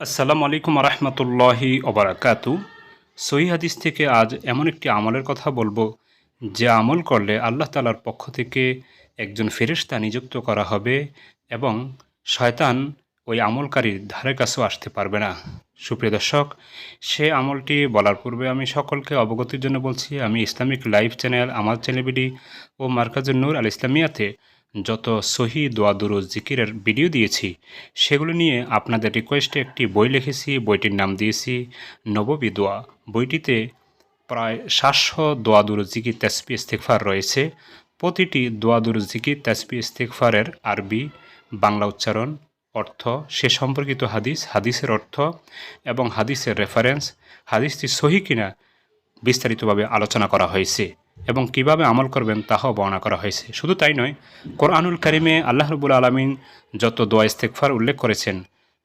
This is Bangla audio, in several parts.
আসসালামু আলাইকুম রহমতুল্লাহি ওবরাকাতু। সহি হাদিস থেকে আজ এমন একটি আমলের কথা বলব, যে আমল করলে আল্লাহ তালার পক্ষ থেকে একজন ফেরেশতা নিযুক্ত করা হবে এবং শয়তান ওই আমলকারীর ধারে কাছেও আসতে পারবে না। সুপ্রিয় দর্শক, সে আমলটি বলার পূর্বে আমি সকলকে অবগতির জন্য বলছি, আমি ইসলামিক লাইভ চ্যানেল আমার চ্যানেলবিডি ও মার্কাজুল নূর আল ইসলামিয়াতে যত সহি দোয়া দুরুজ জিকিরের ভিডিও দিয়েছি, সেগুলো নিয়ে আপনাদের রিকোয়েস্টে একটি বই লিখেছি, বইটির নাম দিয়েছি, নববী দোয়া। বইটিতে প্রায় সাতশো দোয়া দুরুজ জিকির তেসপি ইস্তেকফার রয়েছে। প্রতিটি দোয়া দুরুজ জিকির তেসপি ইস্তেকফারের আরবি, বাংলা উচ্চারণ, অর্থ, সে সম্পর্কিত হাদিস, হাদিসের অর্থ এবং হাদিসের রেফারেন্স হাদিসটি সহি কিনা বিস্তারিতভাবে আলোচনা করা হয়েছে। এবং কীভাবে আমল করবেন তাহাও বর্ণনা করা হয়েছে। শুধু তাই নয়, কোরআনুল করিমে আল্লাহ রবুল আলমিন যত দোয়া ইস্তেকফার উল্লেখ করেছেন,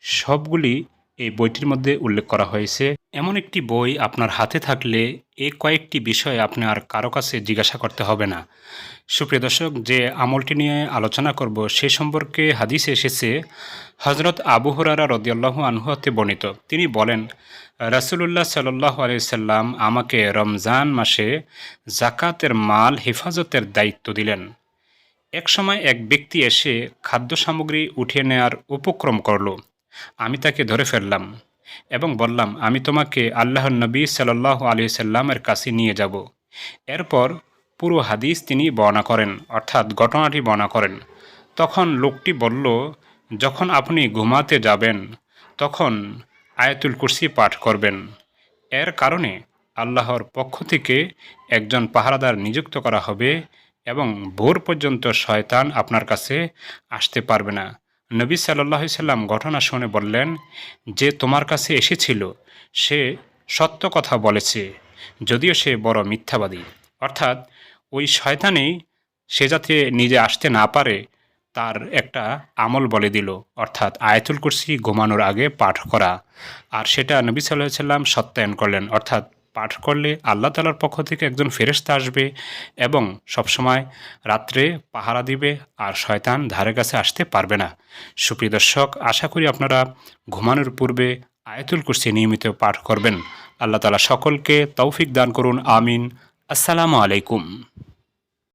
সবগুলি এই বইটির মধ্যে উল্লেখ করা হয়েছে, এমন একটি বই আপনার হাতে থাকলে এ কয়েকটি বিষয় আপনি আর কারও কাছে জিজ্ঞাসা করতে হবে না। সুপ্রিয় দর্শক, যে আমলটি নিয়ে আলোচনা করব সে সম্পর্কে হাদিসে এসেছে হজরত আবু হরারা রদিয়াল্লাহু আনহুতে বর্ণিত। তিনি বলেন, রাসুলুল্লাহ সাল্লাহ আলাইসাল্লাম আমাকে রমজান মাসে জাকাতের মাল, হেফাজতের দায়িত্ব দিলেন। এক সময় এক ব্যক্তি এসে খাদ্য সামগ্রী উঠিয়ে নেয়ার উপক্রম করল। আমি তাকে ধরে ফেললাম এবং বললাম, আমি তোমাকে আল্লাহর নবী সাল্লাহ আলি সাল্লামের কাছে নিয়ে যাব। এরপর পুরো হাদিস তিনি বর্ণনা করেন, অর্থাৎ ঘটনাটি বর্ণনা করেন। তখন লোকটি বলল, যখন আপনি ঘুমাতে যাবেন, তখন আয়াতুল কুরসি পাঠ করবেন। এর কারণে আল্লাহর পক্ষ থেকে একজন পাহারাদার নিযুক্ত করা হবে এবং ভোর পর্যন্ত শয়তান আপনার কাছে আসতে পারবে না। নবী সাল্লাহ সাল্লাম ঘটনা শুনে বললেন, যে তোমার কাছে এসেছিল, সে সত্য কথা বলেছে, যদিও সে বড় মিথ্যাবাদী। অর্থাৎ ওই শয়তানেই সে যাতে নিজে আসতে না পারে, তার একটা আমল বলে দিল। অর্থাৎ আয়াতুল কুরসি ঘুমানোর আগে পাঠ করা। আর সেটা নবী সাল্লাহ সাল্লাম সত্যায়ন করলেন। অর্থাৎ পাঠ করলে আল্লাহ তালার পক্ষ থেকে একজন ফেরেস্তা আসবে এবং সবসময় রাত্রে পাহারা দিবে আর শয়তান ধারে কাছে আসতে পারবে না। সুপ্রিয় দর্শক, আশা করি আপনারা ঘুমানোর পূর্বে আয়াতুল কুরসি নিয়মিত পাঠ করবেন। আল্লাহ তালা সকলকে তৌফিক দান করুন, আমিন। আসসালামু আলাইকুম।